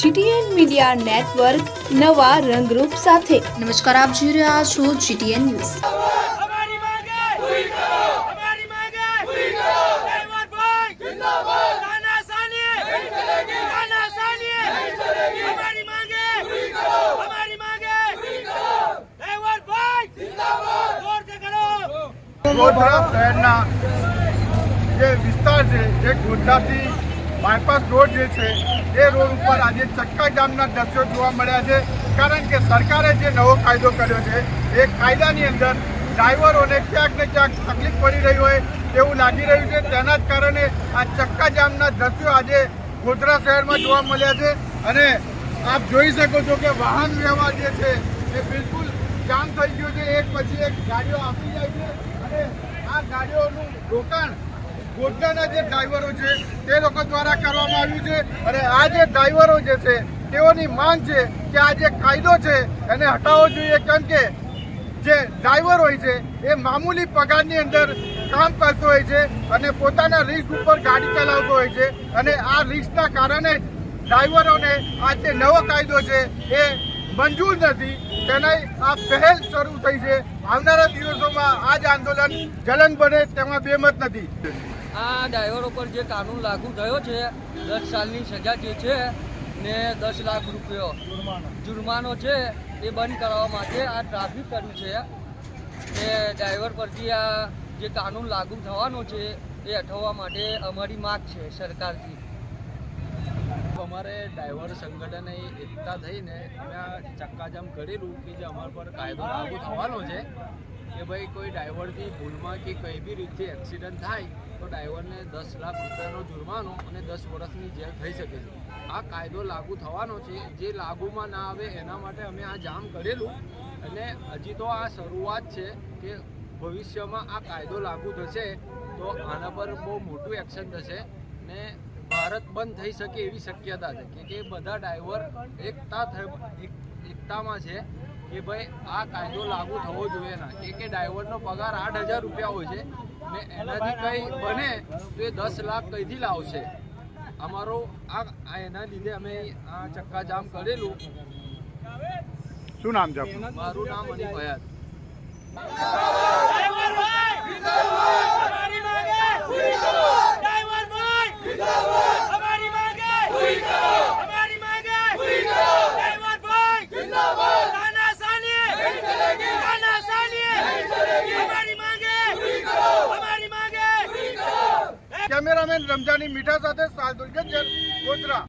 GTN media network નવા રંગરૂપ સાથે. નમસ્કાર આપ જોઈ રહ્યા છો જીટીએન ન્યૂઝ. ગોધરા શહેરના જે વિસ્તાર છે જે ગુજરાતી બાયપાસ રોડ જે છે, એ રોડ ઉપર આજે ચક્કા ગામના દ્રશ્યો જોવા મળ્યા છે. કારણ કે સરકારે જે નવો કાયદો કર્યો છે, એ કાયદાની અંદર ડ્રાઈવરોને ક્યાંક ને ક્યાંક તકલીફ પડી રહી હોય એવું લાગી રહ્યું છે. તેના જ કારણે આ ચક્કા જામના દ્રશ્યો આજે ગોધરા શહેરમાં જોવા મળ્યા છે. અને આપ જોઈ શકો છો કે વાહન વ્યવહાર જે છે, એ બિલકુલ જામ થઈ ગયો છે. એક પછી એક ગાડીઓ આપી જાય છે અને આ ગાડીઓનું રોકાણ ગોધરાના જે ડ્રાઈવરો છે, તે લોકો દ્વારા કરવામાં આવ્યું છે અને આ જે ડ્રાઈવરો જે છે, તેઓની માંગ છે કે આ જે કાયદો છે, એને હટાવવો જોઈએ. કેમ કે જે ડ્રાઈવર હોય છે, એ મામૂલી પગારની અંદર કામ કરતો હોય છે અને પોતાના રિસ્ક ઉપર ગાડી ચલાવતો હોય છે અને આ રિસ્કના કારણે ડ્રાઈવરોને આ જે નવો કાયદો છે, એ મંજૂર નથી. તેને આ પહેલ શરૂ થઈ છે. આવનારા દિવસોમાં આ જ આંદોલન જલન બને તેમાં બેમત નથી. આ ડ્રાઈવરો પર જે કાનૂન લાગુ થયો છે, દસ સાલની સજા જે છે ને દસ લાખ રૂપિયો જુર્માનો છે, એ બંધ કરાવવા માટે આ ટ્રાફિક કર્યું છે. ને ડ્રાઈવર પરથી આ જે કાનૂન લાગુ થવાનો છે, એ હટાવવા માટે અમારી માગ છે સરકારથી. અમારે ડ્રાઈવર સંગઠને એકતા થઈને અમે ચક્કાજામ કરેલું કે જે અમારા પર કાયદો લાગુ થવાનો છે, કે ભાઈ કોઈ ડ્રાઈવરથી ભૂલમાં કે કઈ બી રીતે એક્સિડન્ટ થાય, તો ડ્રાઈવરને દસ લાખ રૂપિયાનો જુર્માનો અને દસ વર્ષની જેલ થઈ શકે છે. આ કાયદો લાગુ થવાનો છે. જે લાગુમાં ના આવે એના માટે અમે આ જામ કરેલું અને હજી તો આ શરૂઆત છે કે ભવિષ્યમાં આ કાયદો લાગુ થશે તો આના પર બહુ મોટું એક્શન થશે ને ભારત બંધ થઈ શકે એવી શક્યતા છે કે કે બધા ડ્રાઈવર એકતા એકતામાં છે કે ભાઈ આ કાયદો લાગુ થવો જોઈએ ના. કે કે ડ્રાઈવરનો પગાર આઠ હજાર રૂપિયા હોય છે ને એનાથી કંઈ બને તો એ દસ લાખ કઈથી લાવશે? અમારો આ આ એના લીધે અમે આ ચક્કાજામ કરેલું. શું નામ છે મારું નામ અનિલ ભયાત કેમેરામેન રમજાની મીઠા સાથે સાલ ગજ્જર ગોધરા.